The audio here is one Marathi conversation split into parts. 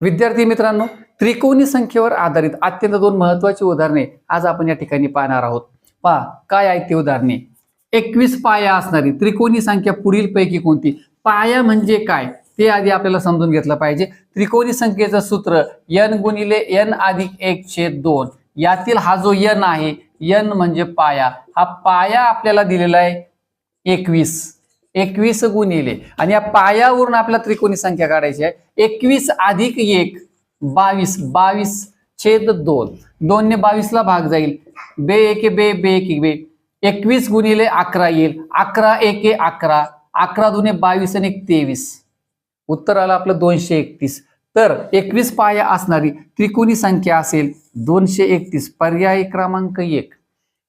विद्यार्थी मित्रांनो त्रिकोणी संख्येवर आधारित अत्यंत दोन महत्वाची उदाहरणे आज आपण या ठिकाणी पाहणार आहोत. पहा काय आहेत ती उदाहरणे? एकवीस पाया असणारी त्रिकोणी संख्या पुढील पैकी कोणती? पाया म्हणजे काय? ते आधी आपल्याला समजून घेतलं पाहिजे. त्रिकोणी संख्येचं सूत्र यन गुणिले एन अधिक एक छेद दोन. यातील हा जो यन आहे यन म्हणजे पाया. हा पाया आपल्याला दिलेला आहे एकवीस. एकवीस गुणिले. आणि या पायावरून आपल्याला त्रिकोणी संख्या काढायची आहे. एकवीस अधिक एक बावीस. बावीस छेद दोन. दोनने बावीसला भाग जाईल. बे एके बे बे एक बे. एकवीस गुणिले अकरा येईल. अकरा एके अकरा. अकरा दुने बावीस आणि एक तेवीस. उत्तर आलं आपलं दोनशे एकतीस. तर एकवीस पाया असणारी त्रिकोणी संख्या असेल दोनशे एकतीस. पर्याय क्रमांक एक.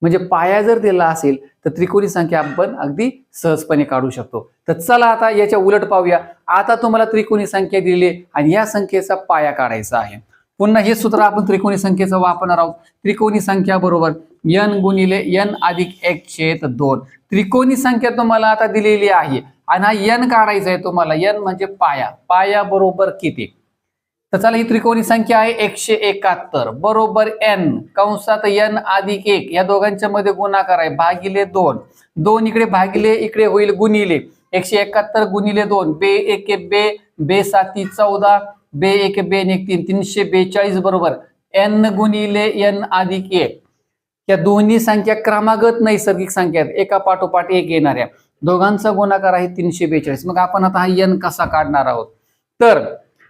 म्हणजे पाया जर दिला असेल तर त्रिकोणी संख्या आपण अगदी सहजपणे काढू शकतो. तर चला आता याच्या उलट पाहूया. आता तुम्हाला त्रिकोणी संख्या दिली आहे आणि या संख्येचा पाया काढायचा आहे. पुन्हा हे सूत्र आपण त्रिकोणी संख्येचा वापरणार आहोत. त्रिकोणी संख्या बरोबर यन गुणिले यन अधिक एक छेद दोन. त्रिकोणी संख्या तुम्हाला आता दिलेली आहे. आणि हा यन काढायचा आहे तुम्हाला. यन म्हणजे पाया. पाया बरोबर किती? तर चला ही त्रिकोणी संख्या आहे एकशे एकाहत्तर. बरोबर एन कंसात एन अधिक एक. या दोघांच्या मध्ये गुणाकार आहे. भागिले दोन. दोन इकडे भागिले इकडे होईल गुणिले. एकशे एकाहत्तर गुणिले दोन. बे एक बे बे साती चौदा. बे एक बे एक तीन. तीनशे बेचाळीस बरोबर. एन गुणिले एन अधिक एक. या दोन्ही संख्या क्रमागत नैसर्गिक संख्या आहेत. एका पाठोपाठ एक येणाऱ्या दोघांचा गुणाकार आहे तीनशे बेचाळीस. मग आपण आता हा एन कसा काढणार आहोत? तर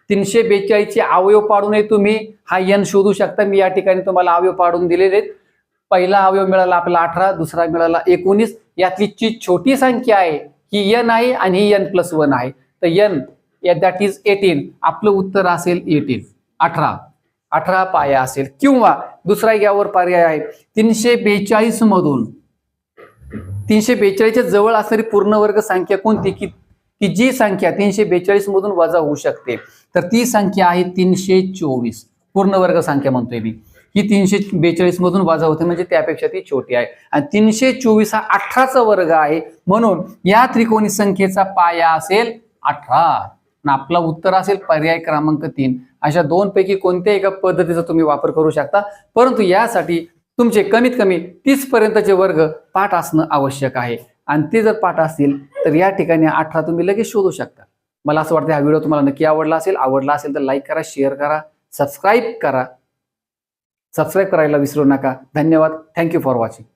तीनशे बेचाळीसचे अवयव पाडूनही तुम्ही हा यन शोधू शकता. मी या ठिकाणी तुम्हाला अवयव पाडून दिलेले आहेत. पहिला अवयव मिळाला आपला अठरा दुसरा मिळाला एकोणीस. यातली जी छोटी संख्या आहे ही यन आहे आणि ही यन प्लस वन आहे. तर यन दॅट इज एटीन आपलं उत्तर असेल एटीन अठरा. अठरा पाया असेल. किंवा दुसरा यावर पर्याय आहे. तीनशे बेचाळीस मधून तीनशे बेचाळीसच्या जवळ असणारी पूर्ण वर्ग संख्या कोणती? की की जी संख्या तीनशे बेचाळीस मधून वजा होऊ शकते. तर ती संख्या आहे तीनशे चोवीस. पूर्ण वर्ग संख्या म्हणतोय मी. ही तीनशे बेचाळीस मधून वजा होते म्हणजे त्यापेक्षा ती छोटी आहे. आणि तीनशे चोवीस हा अठराचा वर्ग आहे. म्हणून या त्रिकोणी संख्येचा पाया असेल अठरा. आणि आपला उत्तर असेल पर्याय क्रमांक तीन. अशा दोन पैकी कोणत्या एका पद्धतीचा तुम्ही वापर करू शकता. परंतु यासाठी तुमचे कमीत कमी तीस पर्यंतचे वर्ग पाठ असणं आवश्यक आहे. आणि ते जर पाठ असतील तर या ठिकाणी अठरा तुम्ही लगेच शोधू शकता. मला असं वाटतं हा व्हिडिओ तुम्हाला नक्की आवडला असेल. आवडला असेल तर लाईक करा शेअर करा सबस्क्राईब करा. सबस्क्राईब करायला विसरू नका. धन्यवाद. Thank you for watching